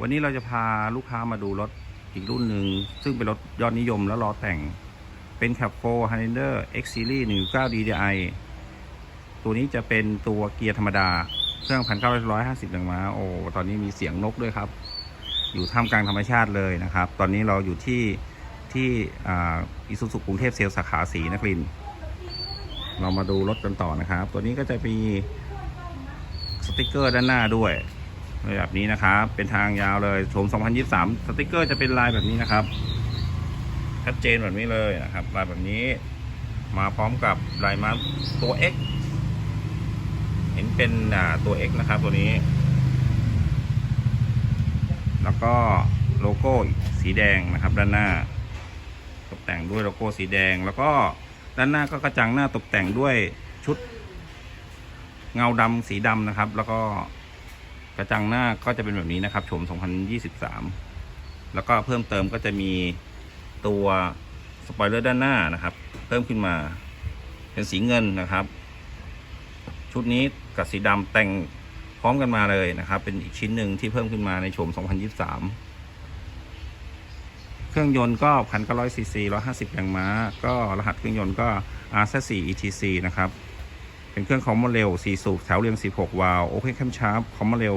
วันนี้เราจะพาลูกค้ามาดูรถอีกรุ่นหนึ่ง ซึ่งเป็นรถยอดนิยมและล้อแต่ง เป็น c a p 4 Highlander X Series 1.9 DDI ตัวนี้จะเป็นตัวเกียร์ธรรมดา เครื่อง1,950แรงม้าโอ้ตอนนี้มีเสียงนกด้วยครับ อยู่ท่ามกลางธรรมชาติเลยนะครับ ตอนนี้เราอยู่ที่ที่อิสุสุกรุงเทพเซลสาขาสีนครินเรามาดูรถกันต่อนะครับ ตัวนี้ก็จะมีสติกเกอร์ด้านหน้าด้วย แบบนี้นะครับ เป็นทางยาวเลยโฉม2023 สติกเกอร์จะเป็นลายแบบนี้นะครับ ชัดเจนแบบนี้เลยนะครับ ลายแบบนี้ มาพร้อมกับลายมาตัว X เห็นเป็นตัว X นะครับ ตัวนี้ แล้วก็โลโก้สีแดงนะครับ ด้านหน้า ตกแต่งด้วยโลโก้สีแดง แล้วก็ด้านหน้าก็กระจังหน้าตกแต่งด้วยชุดเงาดำสีดำนะครับ แล้วก็ กระจังหน้าก็จะเป็นแบบนี้นะครับโฉม 2023 แล้วก็เพิ่มเติมก็จะมีตัวสปอยเลอร์ด้านหน้านะครับ เพิ่มขึ้นมาเป็นสีเงินนะครับ ชุดนี้กับสีดำแต่งพร้อมกันมาเลยนะครับ เป็นอีกชิ้นหนึ่งที่เพิ่มขึ้นมาในโฉม 2023 เครื่องยนต์ก็1,900ซีซี150แรงม้า ก็รหัสเครื่องยนต์ก็ R4 ETC นะครับ เป็นเครื่องคอมมอนเร็ว4สูบแถวเรียง 16 วาล์วโอเพนแคมชาร์ปคอมมอนเร็ว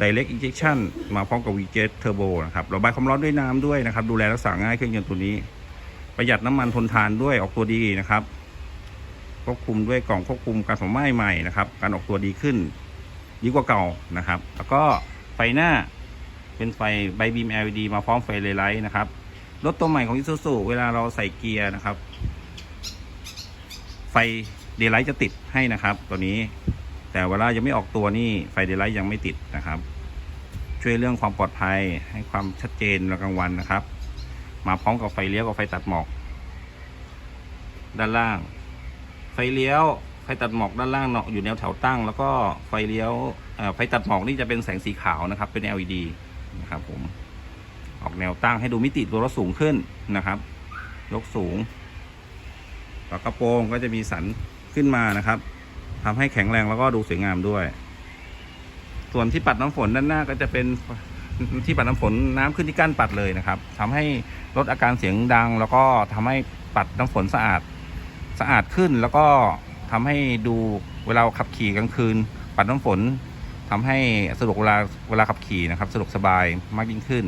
Direct Injection มาพร้อมกับ VJet Turbo นะครับระบายความร้อนด้วยน้ำด้วยนะครับ ดูแลรักษาง่ายเครื่องยนต์ตัวนี้ ประหยัดน้ำมันทนทานด้วยออกตัวดีนะครับควบคุมด้วยกล่องควบคุมการเผาไหม้ใหม่นะครับการออกตัวดีขึ้นดีกว่าเก่านะครับ แล้วก็ไฟหน้าเป็นไฟไบบีม LED มาพร้อมไฟเลไลท์นะครับรถตัวใหม่ของ Isuzu เวลาเราใส่เกียร์นะครับ ไฟ เดย์ไลท์จะติดให้นะครับ ตัวนี้ แต่เวลายังไม่ออกตัวนี่ไฟเดย์ไลท์ยังไม่ติดนะครับ ช่วยเรื่องความปลอดภัยให้ความชัดเจนกลางวันนะครับ มาพร้อมกับไฟเลี้ยวกับไฟตัดหมอก ด้านล่าง ไฟเลี้ยวไฟตัดหมอกด้านล่างเนาะอยู่แนวแถวตั้ง แล้วก็ไฟเลี้ยวเอ่อไฟตัดหมอกนี่จะเป็นแสงสีขาวนะครับ เป็น LED นะครับผมออกแนวตั้งให้ดูมิติตัวรถสูงขึ้นนะครับ ยกสูงฝากระโปรงก็จะมีสัน ขึ้นมานะครับทำให้แข็งแรงแล้วก็ดูสวยงามด้วย ส่วนที่ปัดน้ำฝนด้านหน้าก็จะเป็นที่ปัดน้ำฝนน้ำขึ้นที่ก้านปัดเลยนะครับทำให้ลดอาการเสียงดัง แล้วก็ทำให้ปัดน้ำฝนสะอาดสะอาดขึ้น แล้วก็ทำให้ดูเวลาขับขี่กลางคืน ปัดน้ำฝนทำให้สะดวกเวลาเวลาขับขี่นะครับสะดวกสบายมากยิ่งขึ้น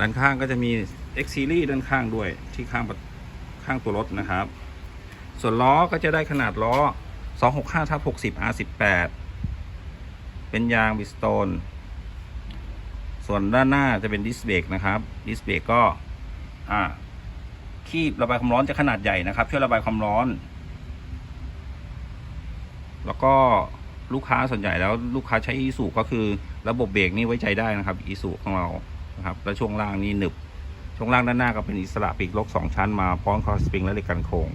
ด้านข้างก็จะมี X Series ด้านข้างด้วยที่ข้างประ ข้างตัวรถนะครับ ส่วนล้อก็จะได้ขนาดล้อ 265ทับ60 R18 เป็นยางบิสโตน ส่วนด้านหน้าจะเป็นดิสเบรกนะครับ ดิสเบรกก็อ่าคีบระบายความร้อนจะขนาดใหญ่นะครับช่วยระบายความร้อน แล้วก็ลูกค้าส่วนใหญ่แล้วลูกค้าใช้อีสุก็คือ ระบบเบรกนี่ไว้ใจได้นะครับอีสุของเรานะครับ แล้วช่วงล่างนี่หนึบ ช่วงล่างด้านหน้าก็เป็นอิสระปีกลกสองชั้นมาพร้อมคอสปริงและเหล็กกันโค้ง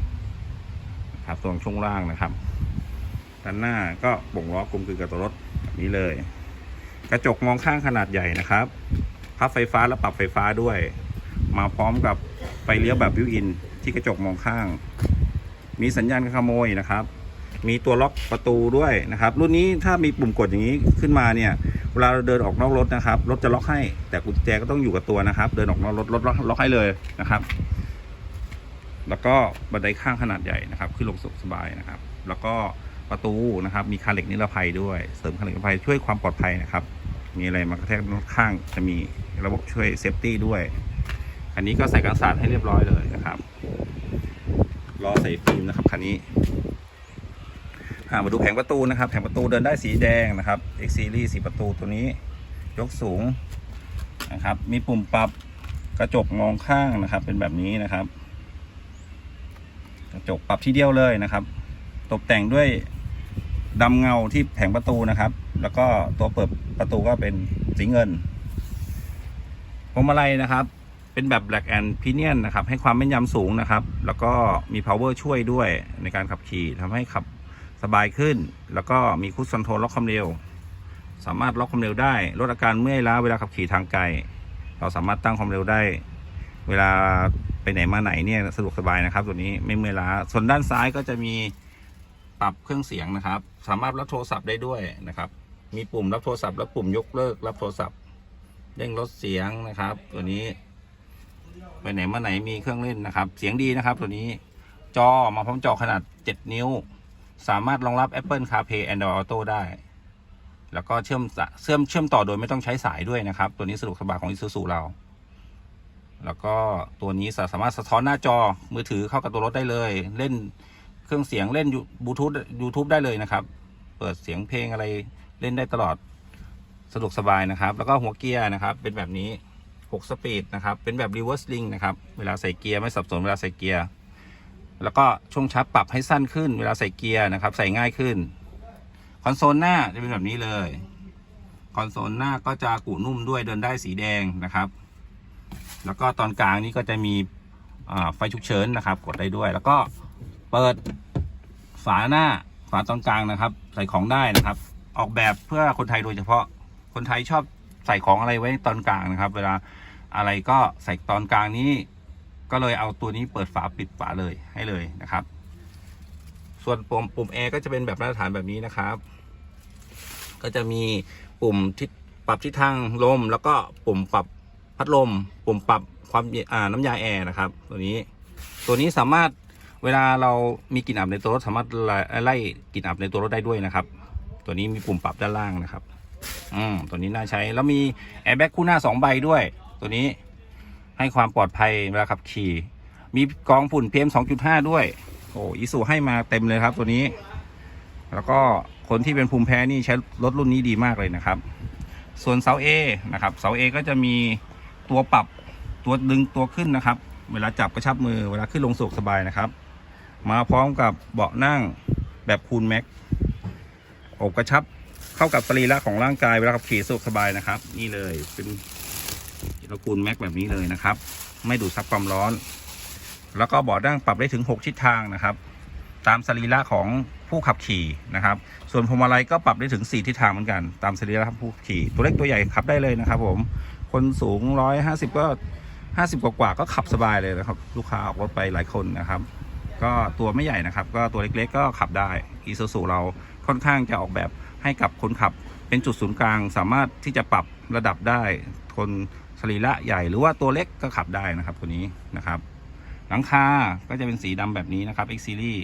นะครับส่วนช่วงล่างนะครับ ด้านหน้าก็บ่งล้อกลมกลืนกับตัวรถแบบนี้เลย กระจกมองข้างขนาดใหญ่นะครับพับไฟฟ้าและปรับไฟฟ้าด้วย มาพร้อมกับไฟเลี้ยวแบบบิวอิน ที่กระจกมองข้าง มีสัญญาณขโมยนะครับ มีตัวล็อกประตูด้วยนะครับ รุ่นนี้ถ้ามีปุ่มกดอย่างนี้ขึ้นมาเนี่ย เวลาเราเดินออกนอกรถนะครับ รถจะล็อกให้ แต่กุญแจก็ต้องอยู่กับตัวนะครับ เดินออกนอกรถรถล็อกล็อกให้เลยนะครับ แล้วก็บันไดข้างขนาดใหญ่นะครับขึ้นลงสุขสบายนะครับ แล้วก็ประตูนะครับ มีคาเหล็กนิรภัยด้วย เสริมคาเหล็กนิรภัยช่วยความปลอดภัยนะครับ มีอะไรมากระแทกรถข้างจะมีระบบช่วยเซฟตี้ด้วย อันนี้ก็ใส่กันสาดให้เรียบร้อยเลยนะครับล้อใส่ฟิล์มนะครับคันนี้ มาดูแผงประตูนะครับ แผงประตูเดินได้สีแดงนะครับ X Series สีประตูตัวนี้ ยกสูงนะครับ มีปุ่มปรับกระจกมองข้างนะครับ เป็นแบบนี้นะครับ กระจกปรับที่เดียวเลยนะครับ ตกแต่งด้วยดำเงาที่แผงประตูนะครับ แล้วก็ตัวเปิดประตูก็เป็นสีเงินพวงมาลัยนะครับ เป็นแบบ Black and Pinion นะครับ ให้ความแม่นยำสูงนะครับ แล้วก็มี power ช่วยด้วยในการขับขี่ทำให้ขับ สบายขึ้น แล้วก็มีคุชคอนโทรลล็อกความเร็ว สามารถล็อกความเร็วได้ลดอาการเมื่อยล้าเวลาขับขี่ทางไกล เราสามารถตั้งความเร็วได้ เวลาไปไหนมาไหนเนี่ยสะดวกสบายนะครับ ตัวนี้ไม่เมื่อยล้า ส่วนด้านซ้ายก็จะมีปรับเครื่องเสียงนะครับ สามารถรับโทรศัพท์ได้ด้วยนะครับ มีปุ่มรับโทรศัพท์และปุ่มยกเลิกรับโทรศัพท์เร่งลดเสียงนะครับ ตัวนี้ไปไหนมาไหนมีเครื่องเล่นนะครับ เสียงดีนะครับ ตัวนี้จอมาพร้อมจอขนาด 7 นิ้ว สามารถรองรับ Apple CarPlay Android Auto ได้ แล้วก็เชื่อมเชื่อมเชื่อมต่อโดยไม่ต้องใช้สายด้วยนะครับ ตัวนี้สะดวกสบายของ Isuzu เรา แล้วก็ตัวนี้สามารถสะท้อนหน้าจอมือถือเข้ากับตัวรถได้เลย เล่นเครื่องเสียงเล่นบลูทูธ YouTube ได้เลยนะครับ เปิดเสียงเพลงอะไรเล่นได้ตลอดสะดวกสบายนะครับ แล้วก็หัวเกียร์นะครับ เป็นแบบนี้ 6 สปีดนะครับ เป็นแบบ reverse link นะครับ เวลาใส่เกียร์ไม่สับสนเวลาใส่เกียร์ แล้วก็ช่วงชักปรับให้สั้นขึ้น เวลาใส่เกียร์นะครับ ใส่ง่ายขึ้น คอนโซลหน้าจะเป็นแบบนี้เลย คอนโซลหน้าก็จะกุนุ่มด้วยเดินได้สีแดงนะครับ แล้วก็ตอนกลางนี้ก็จะมีไฟฉุกเฉินนะครับ กดได้ด้วย แล้วก็เปิดฝาหน้าฝาตอนกลางนะครับ ใส่ของได้นะครับ ออกแบบเพื่อคนไทยโดยเฉพาะคนไทยชอบใส่ของอะไรไว้ตอนกลางนะครับ เวลาอะไรก็ใส่ตอนกลางนี้ ก็เลยเอาตัวนี้เปิดฝาปิดฝาเลยให้เลยนะครับ ส่วนปุ่มปุ่มแอร์ก็จะเป็นแบบมาตรฐานแบบนี้นะครับ ก็จะมีปุ่มทิศปรับทิศทางลม แล้วก็ปุ่มปรับพัดลม ปุ่มปรับความนอ่าน้ำยาแอร์นะครับ ตัวนี้ ตัวนี้สามารถเวลาเรามีกลิ่นอับในตัวรถสามารถไล่ไล่กลิ่นอับในตัวรถได้ด้วยนะครับ ตัวนี้มีปุ่มปรับด้านล่างนะครับ อืมตัวนี้น่าใช้แล้วมีแอร์แบ็กคู่หน้าสองใบด้วย ตัวนี้ ให้ความปลอดภัยเวลาขับขี่ มีกรองฝุ่น PM 2.5 ด้วย โอ้อิสุให้มาเต็มเลยครับตัวนี้ แล้วก็คนที่เป็นภูมิแพ้นี่ใช้รถรุ่นนี้ดีมากเลยนะครับ ส่วนเสา A นะครับเสา A ก็จะมีตัวปรับตัวดึงตัวขึ้นนะครับ เวลาจับกระชับมือเวลาขึ้นลงสะดวกสบายนะครับ มาพร้อมกับเบาะนั่งแบบคูลแม็กอบกระชับเข้ากับสรีระของร่างกายเวลาขับขี่สะดวกสบายนะครับ นี่เลยเป็น ระคูลแม็กแบบนี้เลยนะครับ ไม่ดูดซับความร้อน แล้วก็เบาะนั่งปรับได้ถึง 6 ทิศทางนะครับ ตามสรีระของผู้ขับขี่นะครับ ส่วนพวงมาลัยก็ปรับได้ถึง 4 ทิศทางเหมือนกัน ตามสรีระผู้ขับขี่ ตัวเล็กตัวใหญ่ขับได้เลยนะครับ ผม คนสูง 150 ก็ 50 กว่าๆก็ขับสบายเลยนะครับ ลูกค้าออกรถไปหลายคนนะครับ ก็ตัวไม่ใหญ่นะครับ ก็ตัวเล็กๆ ก็ขับได้อีซูซูเราค่อนข้างจะออกแบบให้กับคนขับ เป็นจุดศูนย์กลาง สามารถที่จะปรับระดับได้ คน สรีระใหญ่หรือว่าตัวเล็กก็ขับได้นะครับตัวนี้นะครับ หลังคาก็จะเป็นสีดำแบบนี้นะครับ X Series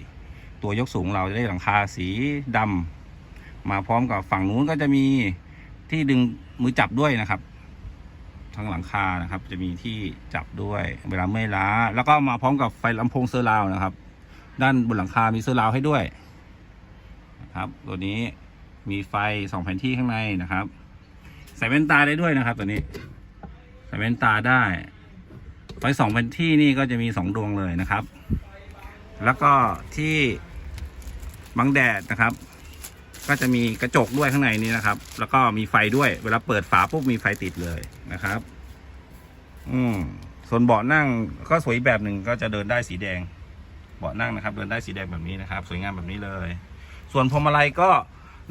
ตัวยกสูงเราจะได้หลังคาสีดำมาพร้อมกับฝั่งนู้นก็จะมีที่ดึงมือจับด้วยนะครับทั้งหลังคานะครับ จะมีที่จับด้วยเวลาเมื่อยล้า แล้วก็มาพร้อมกับไฟลำโพงเซอร์ราวด์นะครับ ด้านบนหลังคามีเซอร์ราวด์ให้ด้วยนะครับ ตัวนี้มีไฟสองแผ่นที่ข้างในนะครับ ใส่แว่นตาได้ด้วยนะครับ ตัวนี้ ใส่แว่นตาได้ไฟสองแผนที่นี่ก็จะมีสองดวงเลยนะครับ แล้วก็ที่บังแดดนะครับ ก็จะมีกระจกด้วยข้างในนี้นะครับ แล้วก็มีไฟด้วย เวลาเปิดฝาปุ๊บมีไฟติดเลยนะครับ อืมส่วนเบาะนั่งก็สวยแบบหนึ่งก็จะเดินได้สีแดง เบาะนั่งนะครับ เดินได้สีแดงแบบนี้นะครับ สวยงามแบบนี้เลย ส่วนพวงมาลัยก็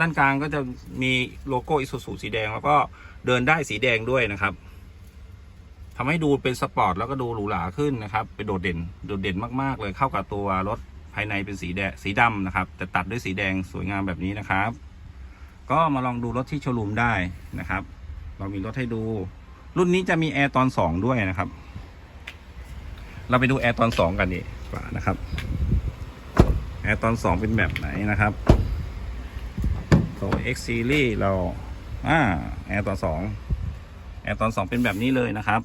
ด้านกลางก็จะมีโลโก้อิซูซูสีแดง แล้วก็เดินได้สีแดงด้วยนะครับ ทำให้ดูเป็นสปอร์ตแล้วก็ดูหรูหราขึ้นนะครับเป็นโดดเด่นโดดเด่นมากๆ เลยเข้ากับตัวรถภายในเป็นสีแดงสีดำนะครับ แต่ตัดด้วยสีแดงสวยงามแบบนี้นะครับ ก็มาลองดูรถที่โชว์รูมได้นะครับ เรามีรถให้ดู รุ่นนี้จะมีแอร์ตอนสองด้วยนะครับ เราไปดูแอร์ตอนสองกันดีกว่านะครับแอร์ตอนสองเป็นแบบไหนนะครับตัว X Series เราอ่าแอร์ตอนสองแอร์ตอนสองเป็นแบบนี้เลยนะครับ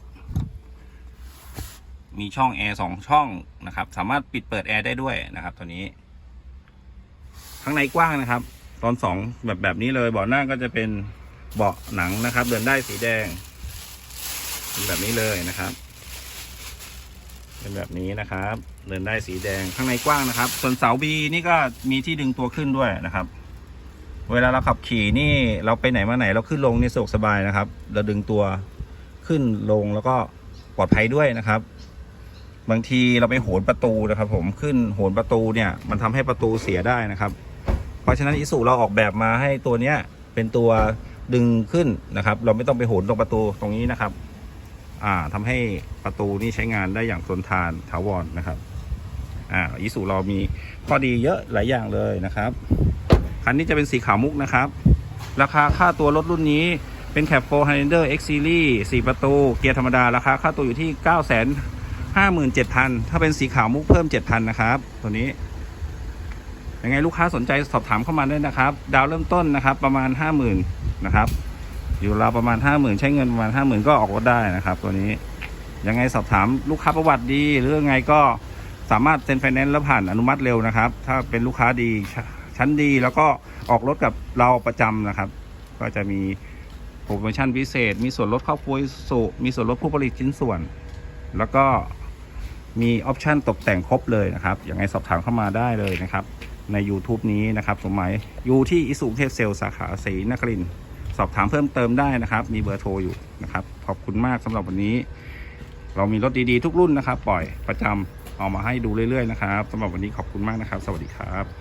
มีช่องแอร์สองช่องนะครับ สามารถปิดเปิดแอร์ได้ด้วยนะครับ ตัวนี้ ข้างในกว้างนะครับ ตอนสองแบบแบบนี้เลยเบาะหน้าก็จะเป็นเบาะหนังนะครับ เดินได้สีแดงเป็นแบบนี้เลยนะครับ เป็นแบบนี้นะครับ เดินได้สีแดงข้างในกว้างนะครับ ส่วนเสาบีนี่ก็มีที่ดึงตัวขึ้นด้วยนะครับ เวลาเราขับขี่นี่เราไปไหนมาไหนเราขึ้นลงนี่สะดวกสบายนะครับ เราดึงตัวขึ้นลงแล้วก็ปลอดภัยด้วยนะครับ บางทีเราไปโหนประตูนะครับ ผมขึ้นโหนประตูเนี่ย มันทำให้ประตูเสียได้นะครับ เพราะฉะนั้นอิสุเราออกแบบมาให้ตัวเนี้ยเป็นตัวดึงขึ้นนะครับ เราไม่ต้องไปโหนตรงประตูตรงนี้นะครับ อ่าทำให้ประตูนี่ใช้งานได้อย่างทนทานถาวรนะครับ อ่าอิสุเรามีข้อดีเยอะหลายอย่างเลยนะครับคันนี้จะเป็นสีขาวมุกนะครับ ราคาค่าตัวรถรุ่นนี้เป็นแคปโฟ Highlander X Series 4ประตู เกียร์ธรรมดา ราคาค่าตัวอยู่ที่ 9 5 7 0 0 0 ถ้าเป็นสีขาวมุกเพิ่ม 7,000 นะครับ ตัวนี้ ยังไงลูกค้าสนใจสอบถามเข้ามาได้นะครับ ดาวเริ่มต้นนะครับ ประมาณ 50,000 นะครับ อยู่ราวประมาณ 50,000 ใช้เงินประมาณ 50,000 ก็ออกรถได้นะครับ ตัวนี้ ยังไงสอบถามลูกค้าประวัติดี หรือยังไงก็สามารถเซ็นไฟแนนซ์แล้วผ่านอนุมัติเร็วนะครับ ถ้าเป็นลูกค้าดีชชั้นดีแล้วก็ออกรถกับเราประจำนะครับ ก็จะมีโปรโมชั่นพิเศษ มีส่วนลดครอบครัวสุ มีส่วนลดผู้ผลิตชิ้นส่วน แล้วก็ มีออปชันตกแต่งครบเลยนะครับยังไงสอบถามเข้ามาได้เลยนะครับ ใน YouTube นี้นะครับสมหมยอยู่ที่อิสุเทพเซลสาขาศรีนครินสอบถามเพิ่มเติมได้นะครับ มีเบอร์โทรอยู่นะครับ ขอบคุณมากสำหรับวันนี้ เรามีรถดีๆทุกรุ่นนะครับ ปล่อยประจำเอามาให้ดูเรื่อยๆนะครับสำหรับวันนี้ขอบคุณมากนะครับ สวัสดีครับ